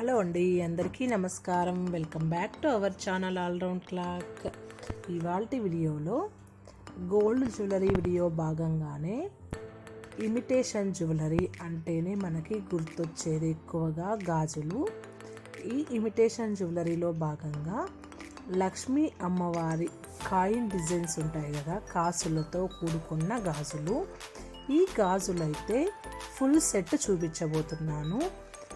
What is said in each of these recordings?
Hello అండి అందరికీ నమస్కారం. Welcome back to our channel all round clock. ఇవాళ వీడియోలో గోల్డ్ జ్యువెలరీ వీడియో భాగంగానే ఇమిటేషన్ జ్యువెలరీ అంటేనే మనకి గుర్తొచ్చేది ఎక్కువగా గాజులు. ఈ ఇమిటేషన్ జ్యువెలరీలో భాగంగా లక్ష్మీ అమ్మవారి కాయిన్ డిజైన్స్ ఉంటాయి కదా కాసులతో కూడుకున్న గాజులు. ఈ గాజులైతే ఫుల్ సెట్ చూపించబోతున్నాను.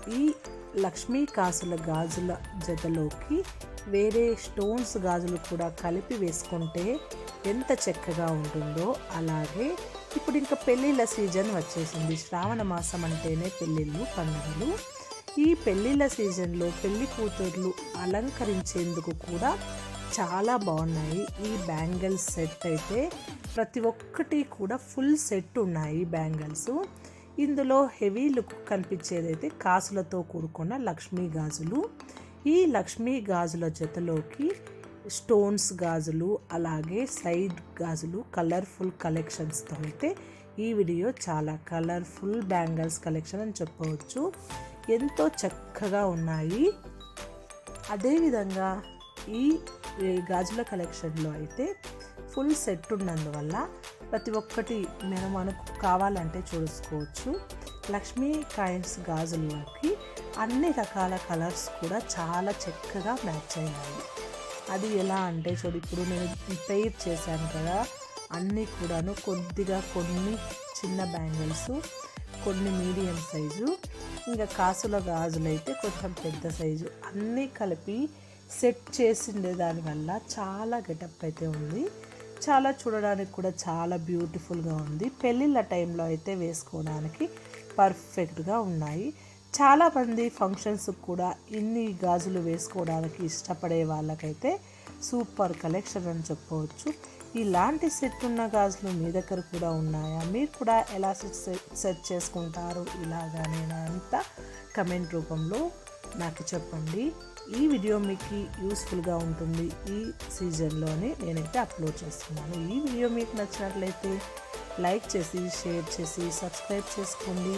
ఈ లక్ష్మీ కాసుల గాజుల జతలోకి వేరే స్టోన్స్ గాజులు కూడా కలిపి వేసుకుంటే ఎంత చక్కగా ఉంటుందో అలాగే ఇప్పుడు ఇంకా పెళ్ళిళ్ళ సీజన్ వచ్చేసింది. శ్రావణ మాసం అంటేనే పెళ్ళిళ్ళు పండుగలు. ఈ పెళ్ళిళ్ళ సీజన్లో పెళ్ళి కూతుర్లు అలంకరించేందుకు కూడా చాలా బాగున్నాయి. ఈ బ్యాంగిల్స్ సెట్ అయితే ప్రతి ఒక్కటి కూడా ఫుల్ సెట్ ఉన్నాయి బ్యాంగిల్స్. ఇందులో హెవీ లుక్ కనిపించేదైతే కాసులతో కూడుకున్న లక్ష్మీ గాజులు. ఈ లక్ష్మీ గాజుల జతలోకి స్టోన్స్ గాజులు అలాగే సైడ్ గాజులు కలర్ఫుల్ కలెక్షన్స్తో అయితే ఈ వీడియో చాలా కలర్ఫుల్ బ్యాంగిల్స్ కలెక్షన్ అని చెప్పవచ్చు. ఎంతో చక్కగా ఉన్నాయి. అదేవిధంగా ఈ ఈ గాజుల కలెక్షన్లో అయితే ఫుల్ సెట్ ఉన్నందువల్ల ప్రతి ఒక్కటి నేను మనకు కావాలంటే చూసుకోవచ్చు. లక్ష్మీ కాయిన్స్ గాజుల్లోకి అన్ని రకాల కలర్స్ కూడా చాలా చక్కగా మ్యాచ్ అయ్యాయి. అది ఎలా అంటే చూడు ఇప్పుడు నేను పెయిర్ చేశాను కదా అన్నీ కూడాను కొద్దిగా కొన్ని చిన్న బ్యాంగిల్స్ కొన్ని మీడియం సైజు ఇంకా కాసుల గాజులు అయితే కొంచెం పెద్ద సైజు అన్నీ కలిపి సెట్ చేసిండే దానివల్ల చాలా గెటప్ అయితే ఉంది. చాలా చూడడానికి కూడా చాలా బ్యూటిఫుల్గా ఉంది. పెళ్ళిళ్ళ టైంలో అయితే వేసుకోవడానికి పర్ఫెక్ట్గా ఉన్నాయి. చాలామంది ఫంక్షన్స్ కూడా ఇన్ని గాజులు వేసుకోవడానికి ఇష్టపడే వాళ్ళకైతే సూపర్ కలెక్షన్ అని చెప్పవచ్చు. ఇలాంటి సెట్ ఉన్న గాజులు మీ దగ్గర కూడా ఉన్నాయా? మీరు కూడా ఎలా సెట్ సెట్ చేసుకుంటారు? ఇలాగానేనా అంతా కమెంట్ రూపంలో నాకు చెప్పండి. ఈ వీడియో మీకు యూస్ఫుల్గా ఉంటుంది ఈ సీజన్లోనే నేనైతే అప్లోడ్ చేస్తున్నాను. ఈ వీడియో మీకు నచ్చినట్లయితే లైక్ చేసి షేర్ చేసి సబ్స్క్రైబ్ చేసుకోండి.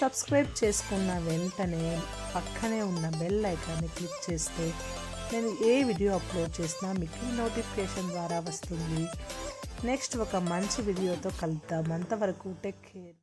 సబ్స్క్రైబ్ చేసుకున్న వెంటనే పక్కనే ఉన్న బెల్ ఐకాన్ని క్లిక్ చేస్తే నేను ఏ వీడియో అప్లోడ్ చేసినా మీకు నోటిఫికేషన్ ద్వారా వస్తుంది. నెక్స్ట్ ఒక మంచి వీడియోతో కలుద్దాం. అంతవరకు టెక్ కేర్.